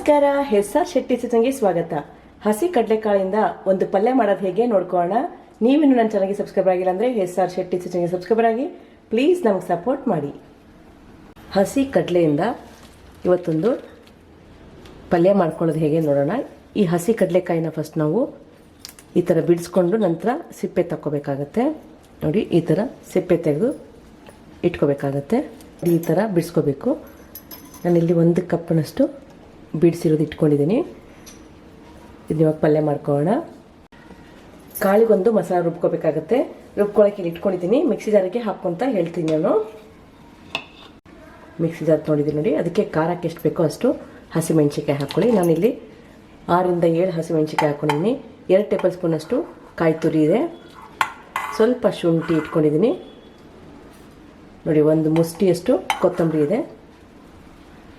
ನಮಸ್ಕಾರ ಹೆಸ್ಆರ್ ಶೆಟ್ಟಿ ಸಿಚಂಗೆ ಸ್ವಾಗತ. ಹಸಿ ಕಡಲೆಕಾಳಿಂದ ಒಂದು ಪಲ್ಯ ಮಾಡೋದು ಹೇಗೆ ನೋಡ್ಕೊಳ್ಳೋಣ? ನೀವಿನ್ನು ನನ್ನ ಚಾನಲ್ಗೆ ಸಬ್ಸ್ಕ್ರೈಬ್ ಆಗಿಲ್ಲ ಅಂದರೆ ಆರ್ ಶೆಟ್ಟಿ ಸಿಚಂಗೆ ಸಬ್ಸ್ಕ್ರೈಬರ್ ಆಗಿ. ಪ್ಲೀಸ್ ನಮಗೆ ಸಪೋರ್ಟ್ ಮಾಡಿ. ಹಸಿ ಕಡಲೆಯಿಂದ ಇವತ್ತೊಂದು ಪಲ್ಯ ಮಾಡ್ಕೊಳ್ಳೋದು ಹೇಗೆ ನೋಡೋಣ. ಈ ಹಸಿ ಕಡಲೆಕಾಯಿನ ಫಸ್ಟ್ ನಾವು ಈ ಥರ ಬಿಡಿಸ್ಕೊಂಡು ನಂತರ ಸಿಪ್ಪೆ ತಕ್ಕೋಬೇಕಾಗತ್ತೆ. ನೋಡಿ, ಈ ಥರ ಸಿಪ್ಪೆ ತೆಗೆದು ಇಟ್ಕೋಬೇಕಾಗತ್ತೆ. ಈ ಥರ ಬಿಡಿಸ್ಕೋಬೇಕು. ನಾನಿಲ್ಲಿ ಒಂದು ಕಪ್ನಷ್ಟು ಬಿಡಿಸಿರೋದು ಇಟ್ಕೊಂಡಿದ್ದೀನಿ. ಇದನ್ನ ಇವಾಗ ಪಲ್ಯ ಮಾಡ್ಕೊಳ್ಳೋಣ. ಕಾಳಿಗೊಂದು ಮಸಾಲ ರುಬ್ಕೋಬೇಕಾಗತ್ತೆ. ರುಬ್ಕೊಳ್ಳೋಕೆ ಇಲ್ಲಿ ಇಟ್ಕೊಂಡಿದ್ದೀನಿ. ಮಿಕ್ಸಿ ಜಾರಿಗೆ ಹಾಕ್ಕೊಂತ ಹೇಳ್ತೀನಿ ನಾನು. ಮಿಕ್ಸಿ ಜಾರ್ ತೊಗೊಂಡಿದ್ದೀನಿ ನೋಡಿ. ಅದಕ್ಕೆ ಖಾರಕ್ಕೆ ಎಷ್ಟು ಬೇಕೋ ಅಷ್ಟು ಹಸಿಮೆಣ್ಸಿಕಾಯಿ ಹಾಕ್ಕೊಳ್ಳಿ ನಾನಿಲ್ಲಿ ಆರಿಂದ ಏಳು ಹಸಿಮೆಣ್ಸಿಕಾಯಿ ಹಾಕ್ಕೊಂಡಿದ್ದೀನಿ ಎರಡು ಟೇಬಲ್ ಸ್ಪೂನಷ್ಟು ಕಾಯಿ ತುರಿ ಇದೆ. ಸ್ವಲ್ಪ ಶುಂಠಿ ಇಟ್ಕೊಂಡಿದ್ದೀನಿ. ನೋಡಿ, ಒಂದು ಮುಷ್ಟಿಯಷ್ಟು ಕೊತ್ತಂಬರಿ ಇದೆ.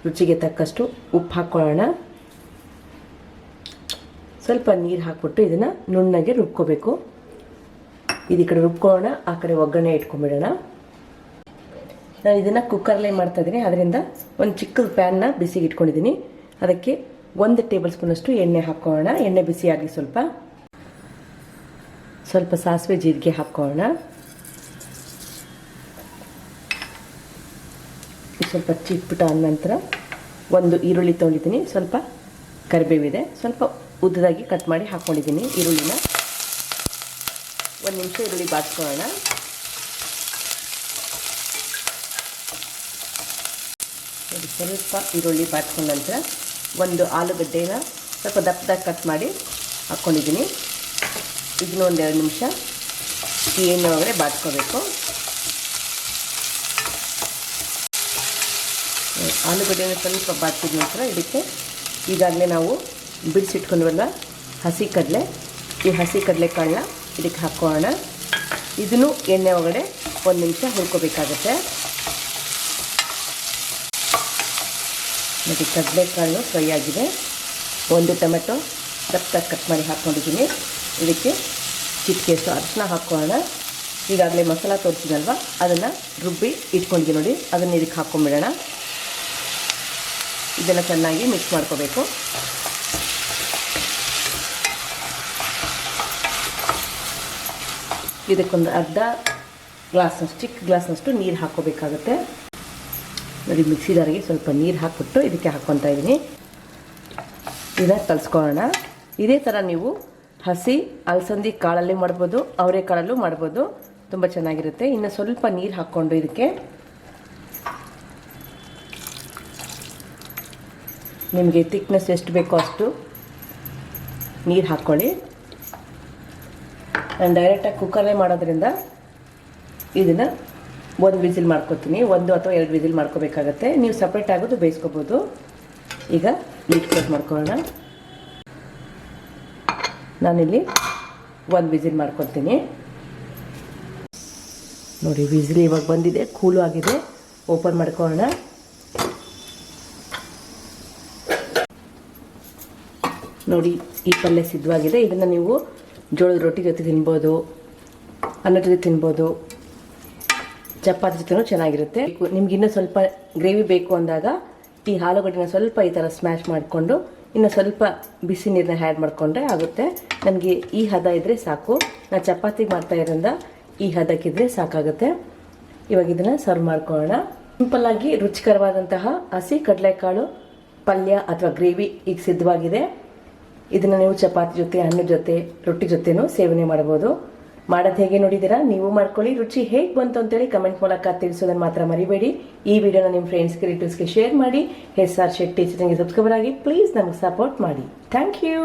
ರುಚಿಗೆ ತಕ್ಕಷ್ಟು ಉಪ್ಪು ಹಾಕ್ಕೊಳ್ಳೋಣ. ಸ್ವಲ್ಪ ನೀರು ಹಾಕ್ಬಿಟ್ಟು ಇದನ್ನು ನುಣ್ಣಗೆ ರುಬ್ಕೋಬೇಕು. ಇದು ಈ ಕಡೆ ರುಬ್ಕೊಳ್ಳೋಣ, ಆ ಕಡೆ ಒಗ್ಗರಣೆ ಇಟ್ಕೊಂಬಿಡೋಣ ನಾನು ಇದನ್ನು ಕುಕ್ಕರಲ್ಲೇ ಮಾಡ್ತಾ ಇದ್ದೀನಿ ಅದರಿಂದ ಒಂದು ಚಿಕ್ಕ ಪ್ಯಾನ್ನ ಬಿಸಿಗೆ ಇಟ್ಕೊಂಡಿದ್ದೀನಿ. ಅದಕ್ಕೆ ಒಂದು ಟೇಬಲ್ ಸ್ಪೂನಷ್ಟು ಎಣ್ಣೆ ಹಾಕ್ಕೊಳ್ಳೋಣ. ಎಣ್ಣೆ ಬಿಸಿಯಾಗಿ ಸ್ವಲ್ಪ. ಸ್ವಲ್ಪ ಸಾಸಿವೆ ಜೀರಿಗೆ ಹಾಕ್ಕೊಳ್ಳೋಣ. ಸ್ವಲ್ಪ ಚಿಟ್ಬಿಟ್ಟು ಆದ ನಂತರ ಒಂದು ಈರುಳ್ಳಿ ತೊಗೊಂಡಿದ್ದೀನಿ ಸ್ವಲ್ಪ ಕರಿಬೇವಿದೆ. ಸ್ವಲ್ಪ ಉದ್ದದಾಗಿ ಕಟ್ ಮಾಡಿ ಹಾಕ್ಕೊಂಡಿದ್ದೀನಿ ಈರುಳ್ಳಿನ. ಒಂದು ನಿಮಿಷ ಈರುಳ್ಳಿ ಬಾಚ್ಕೊಳ್ಳೋಣ ಸ್ವಲ್ಪ ಈರುಳ್ಳಿ ಬಾಚ್ಕೊಂಡ ನಂತರ ಒಂದು ಆಲೂಗಡ್ಡೆನ ಸ್ವಲ್ಪ ದಪ್ಪದಾಗಿ ಕಟ್ ಮಾಡಿ ಹಾಕ್ಕೊಂಡಿದ್ದೀನಿ ಇದನ್ನ ಒಂದೆರಡು ನಿಮಿಷ, ಏನು ಅಂದರೆ ಒಳಗಡೆ ಆಲೂಗಡ್ಡೆನ ಸ್ವಲ್ಪ ಬಾಚಿದ ನಂತರ ಇದಕ್ಕೆ ಈಗಾಗಲೇ ನಾವು ಬಿಡಿಸಿಟ್ಕೊಂಡ್ವಲ್ಲ ಹಸಿ ಕಡಲೆ ಈ ಹಸಿ ಕಡಲೆಕಾಳನ್ನ ಇದಕ್ಕೆ ಹಾಕೋಣ. ಇದನ್ನು ಎಣ್ಣೆ ಒಳಗಡೆ ಒಂದು ನಿಮಿಷ ಹುರ್ಕೋಬೇಕಾಗತ್ತೆ. ಮತ್ತು ಕಡಲೆಕಾಳು ಫ್ರೈ ಆಗಿದೆ. ಒಂದು ಟೊಮೆಟೊ ದಪ್ಪ ಕಟ್ ಮಾಡಿ ಹಾಕ್ಕೊಂಡಿದ್ದೀನಿ ಇದಕ್ಕೆ ಚಿಟಿಕೆಷ್ಟು ಅರಿಶಿನ ಹಾಕ್ಕೊಳ್ಳೋಣ ಈಗಾಗಲೇ ಮಸಾಲ ತೋರಿಸಿದಲ್ವ? ಅದನ್ನು ರುಬ್ಬಿ ಇಟ್ಕೊಂಡಿದ್ದೀನಿ ನೋಡಿ. ಅದನ್ನು ಇದಕ್ಕೆ ಹಾಕ್ಕೊಂಬಿಡೋಣ ಇದನ್ನು ಚೆನ್ನಾಗಿ ಮಿಕ್ಸ್ ಮಾಡ್ಕೋಬೇಕು. ಇದಕ್ಕೊಂದು ಅರ್ಧ ಗ್ಲಾಸ್ನಷ್ಟು ಚಿಕ್ಕ ಗ್ಲಾಸ್ನಷ್ಟು ನೀರು ಹಾಕ್ಕೋಬೇಕಾಗುತ್ತೆ. ನೋಡಿ, ಮಿಕ್ಸಿ ಜಾರಿಗೆ ಸ್ವಲ್ಪ ನೀರು ಹಾಕ್ಬಿಟ್ಟು ಇದಕ್ಕೆ ಹಾಕ್ಕೊತಾ ಇದ್ದೀನಿ. ಇದನ್ನು ಕಲಿಸ್ಕೊಳ್ಳೋಣ ಇದೇ ಥರ ನೀವು ಹಸಿ ಅಲಸಂದಿ ಕಾಳಲ್ಲಿ ಮಾಡ್ಬೋದು ಅವರೆಕಾಳಲ್ಲೂ ಮಾಡ್ಬೋದು. ತುಂಬ ಚೆನ್ನಾಗಿರುತ್ತೆ. ಇನ್ನು ಸ್ವಲ್ಪ ನೀರು ಹಾಕ್ಕೊಂಡು ಇದಕ್ಕೆ ನಿಮಗೆ ತಿಕ್ನೆಸ್ ಎಷ್ಟು ಬೇಕೋ ಅಷ್ಟು ನೀರು ಹಾಕ್ಕೊಳ್ಳಿ ನಾನು ಡೈರೆಕ್ಟಾಗಿ ಕುಕ್ಕರಲ್ಲೇ ಮಾಡೋದ್ರಿಂದ ಇದನ್ನು ಒಂದು ವಿಸಿಲ್ ಮಾಡ್ಕೊತೀನಿ. ಒಂದು ಅಥವಾ ಎರಡು ವಿಸಿಲ್ ಮಾಡ್ಕೋಬೇಕಾಗತ್ತೆ. ನೀವು ಸಪ್ರೇಟ್ ಆಗೋದು ಬೇಯಿಸ್ಕೋಬೋದು. ಈಗ ಲೀಟ್ ಕ್ಲೋಸ್ ಮಾಡ್ಕೊಳ್ಳೋಣ. ನಾನಿಲ್ಲಿ ಒಂದು ವಿಸಿಲ್ ಮಾಡ್ಕೊತೀನಿ. ನೋಡಿ, ವಿಸಿಲ್ ಇವಾಗ ಬಂದಿದೆ, ಕೂಲು ಆಗಿದೆ. ಓಪನ್ ಮಾಡ್ಕೊಳ್ಳೋಣ. ನೋಡಿ ಈ ಪಲ್ಯ ಸಿದ್ಧವಾಗಿದೆ. ಇದನ್ನು ನೀವು ಜೋಳದ ರೊಟ್ಟಿ ಜೊತೆ ತಿನ್ಬೋದು ಅನ್ನದ ಜೊತೆ ತಿನ್ಬೋದು, ಚಪಾತಿ ಜೊತೆನೂ ಚೆನ್ನಾಗಿರುತ್ತೆ. ನಿಮ್ಗೆ ಇನ್ನೂ ಸ್ವಲ್ಪ ಗ್ರೇವಿ ಬೇಕು ಅಂದಾಗ ಈ ಆಲೂಗಡ್ಡೆನ ಸ್ವಲ್ಪ ಈ ಥರ ಸ್ಮ್ಯಾಶ್ ಮಾಡಿಕೊಂಡು, ಇನ್ನು ಸ್ವಲ್ಪ ಬಿಸಿ ನೀರನ್ನ ಆ್ಯಡ್ ಮಾಡಿಕೊಂಡ್ರೆ ಆಗುತ್ತೆ. ನನಗೆ ಈ ಹದ ಇದ್ದರೆ ಸಾಕು. ನಾನು ಚಪಾತಿ ಮಾಡ್ತಾ ಇರೋದ್ರಿಂದ ಈ ಹದಕ್ಕಿದ್ರೆ ಸಾಕಾಗುತ್ತೆ. ಇವಾಗ ಇದನ್ನು ಸರ್ವ್ ಮಾಡ್ಕೊಳ್ಳೋಣ. ಸಿಂಪಲ್ಲಾಗಿ ರುಚಿಕರವಾದಂತಹ ಹಸಿ ಕಡಲೆಕಾಳು ಪಲ್ಯ ಅಥವಾ ಗ್ರೇವಿ ಈಗ ಸಿದ್ಧವಾಗಿದೆ. ಇದನ್ನು ನೀವು ಚಪಾತಿ ಜೊತೆ ಹಣ್ಣು ಜೊತೆ, ರೊಟ್ಟಿ ಜೊತೆನೂ ಸೇವನೆ ಮಾಡ್ಬೋದು ಮಾಡೋದು ಹೇಗೆ ನೋಡಿದ್ದೀರಾ? ನೀವು ಮಾಡ್ಕೊಳ್ಳಿ. ರುಚಿ ಹೇಗೆ ಬಂತು ಅಂತೇಳಿ ಕಮೆಂಟ್ ಮೂಲಕ ತಿಳಿಸೋದನ್ನು ಮಾತ್ರ ಮರಿಬೇಡಿ. ಈ ವಿಡಿಯೋನ ನಿಮ್ಮ ಫ್ರೆಂಡ್ಸ್ಗೆ ರಿಲೇಟಿವ್ಸ್ಗೆ ಶೇರ್ ಮಾಡಿ. ಎಸ್ ಆರ್ ಶೆಟ್ಟಿ ಚಾನಲ್ಗೆ ಸಬ್ಸ್ಕ್ರೈಬರ್ ಆಗಿ ಪ್ಲೀಸ್ ನಮಗೆ ಸಪೋರ್ಟ್ ಮಾಡಿ. Thank you